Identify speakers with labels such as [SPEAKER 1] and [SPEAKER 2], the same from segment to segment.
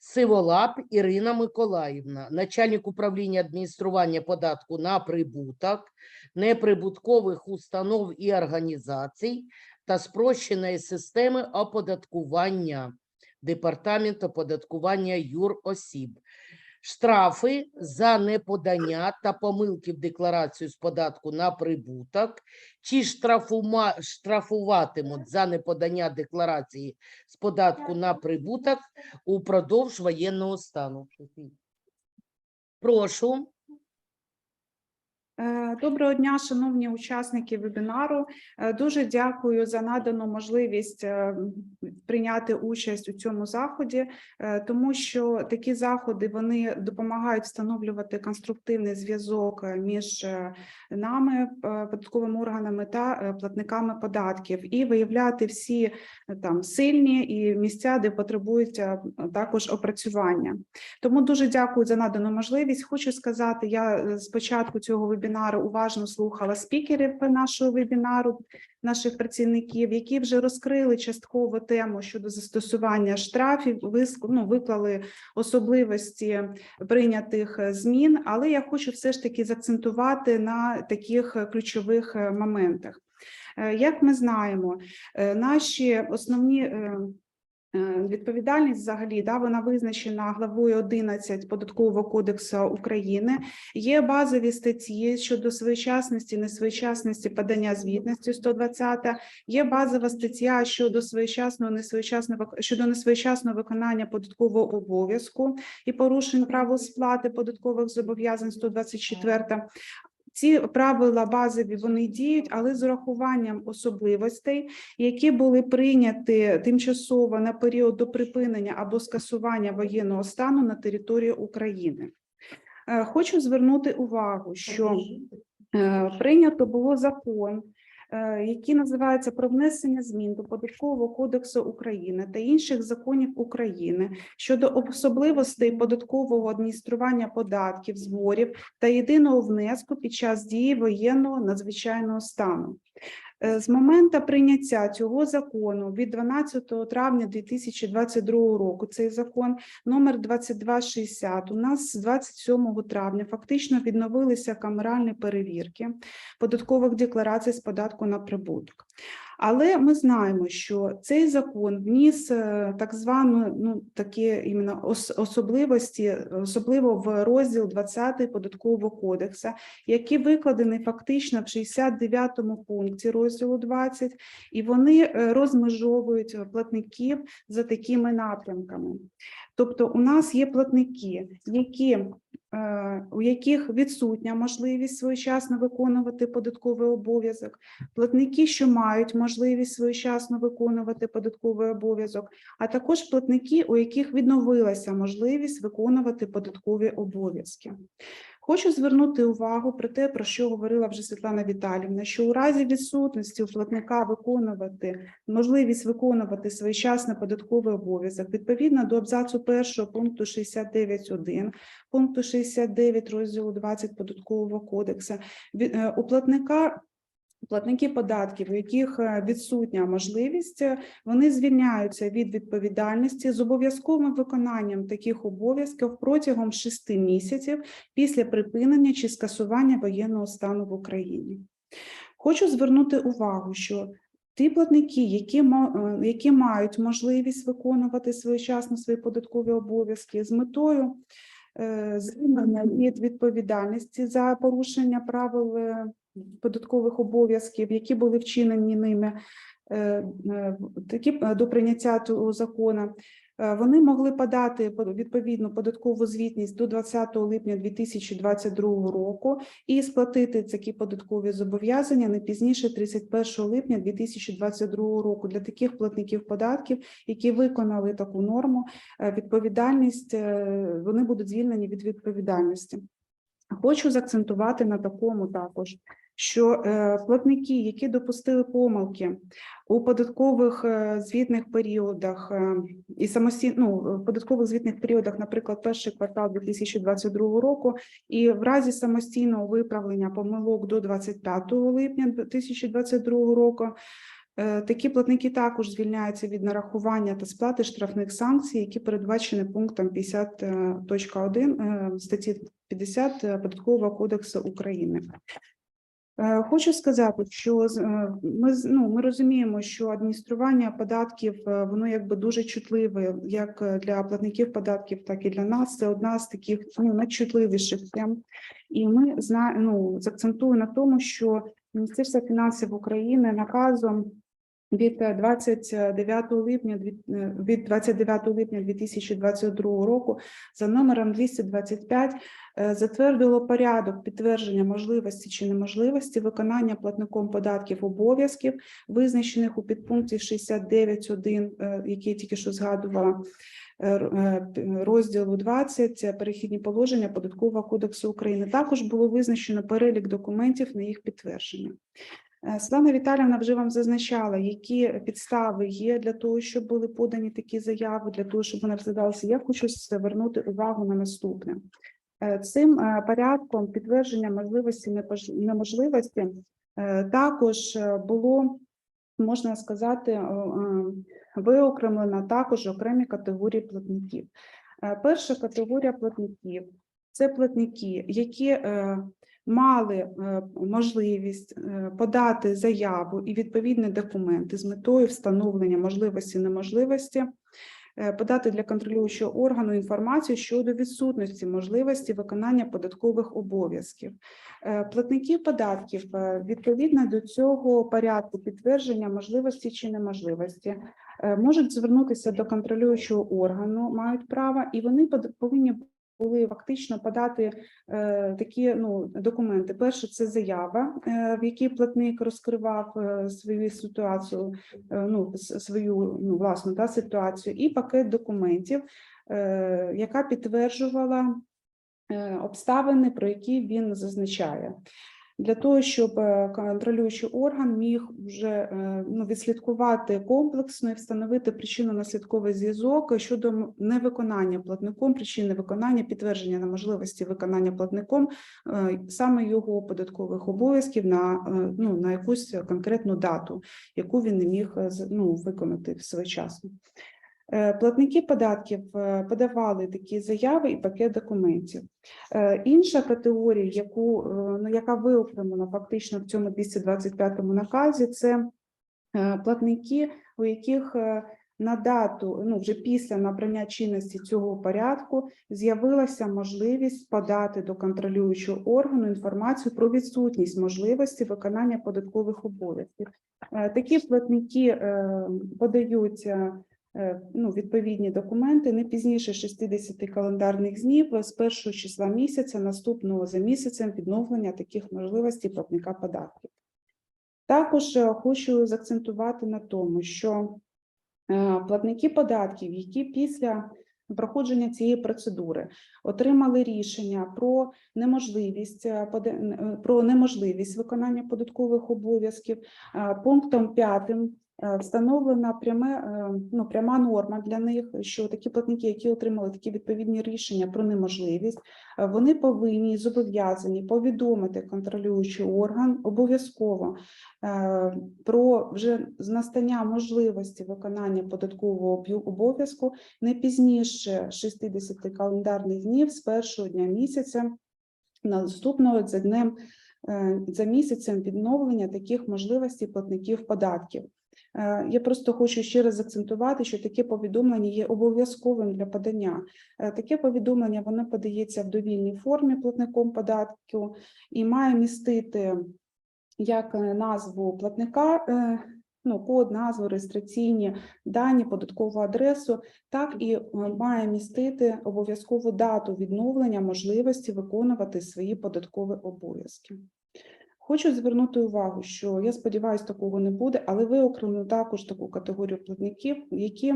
[SPEAKER 1] Сиволап Ірина Миколаївна, начальник управління адміністрування податку на прибуток, неприбуткових установ і організацій та спрощеної системи оподаткування Департамент оподаткування юросіб. Штрафи за неподання та помилки в декларацію з податку на прибуток чи штрафума, штрафуватимуть за неподання декларації з податку на прибуток упродовж воєнного стану. Прошу.
[SPEAKER 2] Е, Доброго дня, шановні учасники вебінару. Е, Дуже дякую за надану можливість е, прийняти участь у цьому заході, тому що такі заходи вони допомагають встановлювати конструктивний зв'язок між нами, податковими органами та платниками податків, і виявляти всі там сильні і місця, де потребують також опрацювання. Тому дуже дякую за надану можливість. Хочу сказати, я е, з початку цього вебінару уважно слухала спікерів нашого вебінару, наших працівників, які вже розкрили частково тему щодо застосування штрафів, ну, виклали особливості прийнятих е, змін. Але я хочу все ж таки заакцентувати на таких е, ключових е, моментах. Як ми знаємо, наші основні Відповідальність взагалі да, вона визначена главою 11 Податкового кодексу України. Є базові статті щодо своєчасності, несвоєчасності подання звітності 120, є базова стаття щодо своєчасного несвоєчасного щодо несвоєчасного виконання податкового обов'язку і порушень правил сплати податкових зобов'язань 124. Ці правила базові вони діють, але з урахуванням особливостей, які були прийняті тимчасово на період до припинення або скасування воєнного стану на території України. Е, Хочу звернути увагу, що е, прийнято було закон, е, називаються про внесення змін до податкового кодексу України та інших законів України щодо особливостей податкового адміністрування податків, зборів та єдиного внеску під час дії воєнного надзвичайного стану. Е, З моменту прийняття цього закону від 12 травня 2022 року цей закон номер 2260 у нас з 27 травня фактично відновилися камеральні перевірки податкових декларацій з податку на прибуток. Але ми знаємо, що цей закон вніс е, так звану ну такі іменно особливості, особливо в розділ 20 податкового кодексу, який викладений фактично в 69 пункті розділу 20, і вони е, розмежовують платників за такими напрямками. Тобто, у нас є платники, які е, у яких відсутня можливість своєчасно виконувати податковий обов'язок, платники, що мають можливість своєчасно виконувати податковий обов'язок, а також платники, у яких відновилася можливість виконувати податкові обов'язки. Хочу звернути увагу про те, про що говорила вже Світлана Віталівна, що у разі відсутності у платника виконувати можливість виконувати своєчасно податковий обов'язок відповідно до абзацу першого пункту 69.1, пункту 69 розділу 20 податкового кодексу, е, у платника Платники податків, у яких е, відсутня можливість, е, вони звільняються від відповідальності з обов'язковим виконанням таких обов'язків протягом шести місяців після припинення чи скасування воєнного стану в Україні. Хочу звернути увагу, що ті платники, які, е, які мають можливість виконувати своєчасно свої податкові обов'язки з метою звільнення від відповідальності за порушення правил податкових обов'язків, які були вчинені ними, е, е, такі е, до прийняття цього закону. Вони могли подати под- відповідну податкову звітність до 20 липня 2022 року і сплатити такі податкові зобов'язання не пізніше 31 липня 2022 року для таких платників податків, які виконали таку норму, відповідальність вони будуть звільнені від відповідальності. Хочу заакцентувати на такому також, що е, платники, які допустили помилки у податкових е, звітних періодах е, і самостійно ну, в податкових звітних періодах, наприклад, перший квартал 2022 року, і в разі самостійного виправлення помилок до 25 липня 2022 року. Е, Такі платники також звільняються від нарахування та сплати штрафних санкцій, які передбачені пунктом 50.1 е, статті 50 Податкового кодексу України. Е, Хочу сказати, що е, ми ну, ми розуміємо, що адміністрування податків е, воно якби дуже чутливе, як е, для платників податків, так і для нас. Це одна з таких ну, найчутливіших тем. І ми зна, ну, закцентую на тому, що Міністерство фінансів України наказом від е, 29 липня дві- е, від 29 липня 2022 року за номером 225 е, затвердило порядок підтвердження можливості чи неможливості виконання платником податків обов'язків, визначених у підпункті 69.1, е, який тільки що згадувала, е, е, розділу 20 е, перехідні положення Податкового кодексу України. Також було визначено перелік документів на їх підтвердження. Е, Світлана Віталіївна вже вам зазначала, які підстави є для того, щоб були подані такі заяви, для того, щоб вони розглядалися. Я хочу звернути увагу на наступне. Е, Цим е, порядком підтвердження можливості неможливості також було, можна сказати, виокремлено також окремі категорії платників. Перша категорія платників це платники, які мали е, можливість е, подати заяву і відповідні документи з метою встановлення можливості неможливості е, подати для контролюючого органу інформацію щодо відсутності можливості виконання податкових обов'язків. Платники податків відповідно до цього порядку підтвердження можливості чи неможливості можуть звернутися до контролюючого органу, мають право, і вони повинні були фактично подати е, такі ну, документи. Перше, це заява, е, в якій платник розкривав е, свою ситуацію, е, ну, свою ну, власну та, ситуацію, і пакет документів, е, яка підтверджувала е, обставини, про які він зазначає. Для того, щоб е, контролюючий орган міг вже е, ну, відслідкувати комплексно і встановити причинно-наслідковий зв'язок щодо невиконання платником, причини виконання, підтвердження неможливості виконання платником е, саме його податкових обов'язків на, ну, на якусь конкретну дату, яку він не міг ну, виконати своєчасно. Е, Платники податків е, подавали такі заяви і пакет документів. Е, Інша категорія, яку, ну, яка виокремлена фактично в цьому 225 наказі, це платники, у яких на дату, ну вже після набрання чинності цього порядку, з'явилася можливість подати до контролюючого органу інформацію про відсутність можливості виконання податкових обов'язків. Такі платники подають е, ну, відповідні документи не пізніше 60 календарних днів з першого числа місяця, наступного за місяцем відновлення таких можливостей платника податків. Також е, хочу заакцентувати на тому, що е, платники податків, які після проходження цієї процедури отримали рішення про неможливість е, е, про неможливість виконання податкових обов'язків, е, пунктом 5 е, встановлена пряме, е, ну, пряма норма для них, що такі платники, які отримали такі відповідні рішення про неможливість, е, вони повинні зобов'язані повідомити контролюючий орган обов'язково е, про вже настання можливості виконання податкового обов'язку не пізніше 60 календарних днів з першого дня місяця наступного за днем е, за місяцем відновлення таких можливостей платників податків. Е, Я просто хочу ще раз акцентувати, що таке повідомлення є обов'язковим для подання. Е, Таке повідомлення воно подається в довільній формі платником податку і має містити як е, назву платника, ну, код, назву, реєстраційні дані, податкову адресу, так і має містити обов'язкову дату відновлення можливості виконувати свої податкові обов'язки. Хочу звернути увагу, що я сподіваюся, такого не буде, але виокремлю також таку категорію платників, які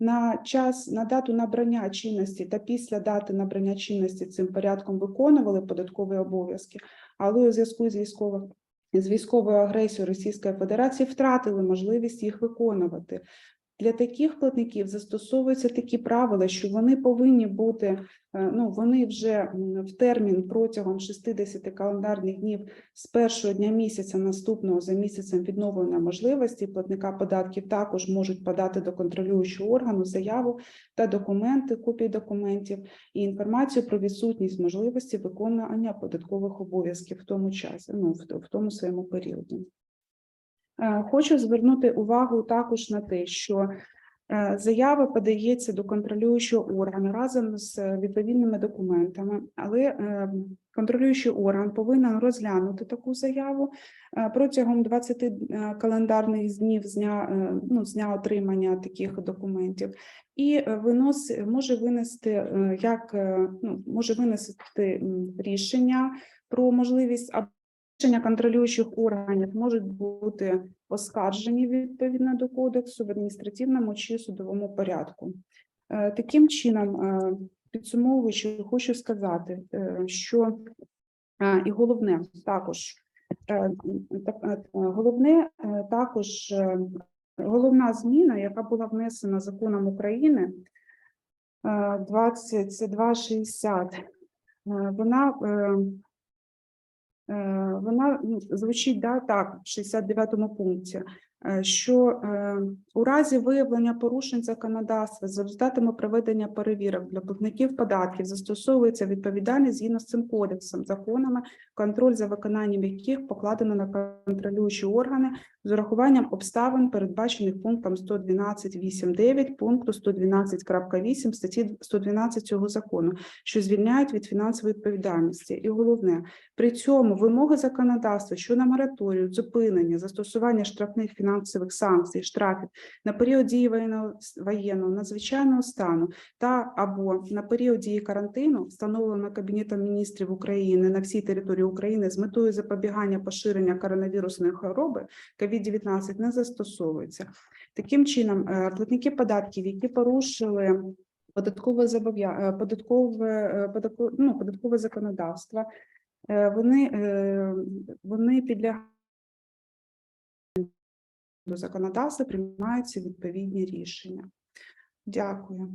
[SPEAKER 2] на час на дату набрання чинності та після дати набрання чинності цим порядком виконували податкові обов'язки, але у зв'язку з військовим з військовою агресією Російської Федерації втратили можливість їх виконувати. Для таких платників застосовуються такі правила, що вони повинні бути, е, ну вони вже в термін протягом 60 календарних днів з першого дня місяця наступного за місяцем відновлення можливості платника податків також можуть подати до контролюючого органу заяву та документи, копії документів і інформацію про відсутність можливості виконання податкових обов'язків в тому часі, ну в, в тому своєму періоді. Е, Хочу звернути увагу також на те, що е, заява подається до контролюючого органу разом з відповідними документами, але е, контролюючий орган повинен розглянути таку заяву протягом 20 е, календарних днів з дня, ну, з дня отримання таких документів. І винос може винести як ну, може винести рішення про можливість рішення контролюючих органів можуть бути оскаржені відповідно до кодексу в адміністративному чи судовому порядку. Е, Таким чином, е, підсумовуючи, хочу сказати, е, що і головне також так, головне також головна зміна, яка була внесена законом України е, 2260, е, вона Вона ну, звучить да, так, в 69-му пункті, е, що е, у разі виявлення порушень законодавства за результатами проведення перевірок для платників податків застосовується відповідальність згідно з цим кодексом, законами, контроль за виконанням яких покладено на контролюючі органи з урахуванням обставин, передбачених пунктом 112.8.9 пункту 112.8 статті 112 цього закону, що звільняють від фінансової відповідальності. І головне, при цьому вимоги законодавства щодо мораторію, зупинення, застосування штрафних фінансових санкцій, штрафів на період дії воєнного, надзвичайного стану та або на період дії карантину, встановлено Кабінетом міністрів України на всій території України з метою запобігання поширення коронавірусної хвороби COVID-19 не застосовується. Таким чином, е, платники податків, які порушили податкове зобов'я... е, податкове, е, ну, податкове законодавство, вони, вони підлягають законодавства, приймаються відповідні рішення. Дякую.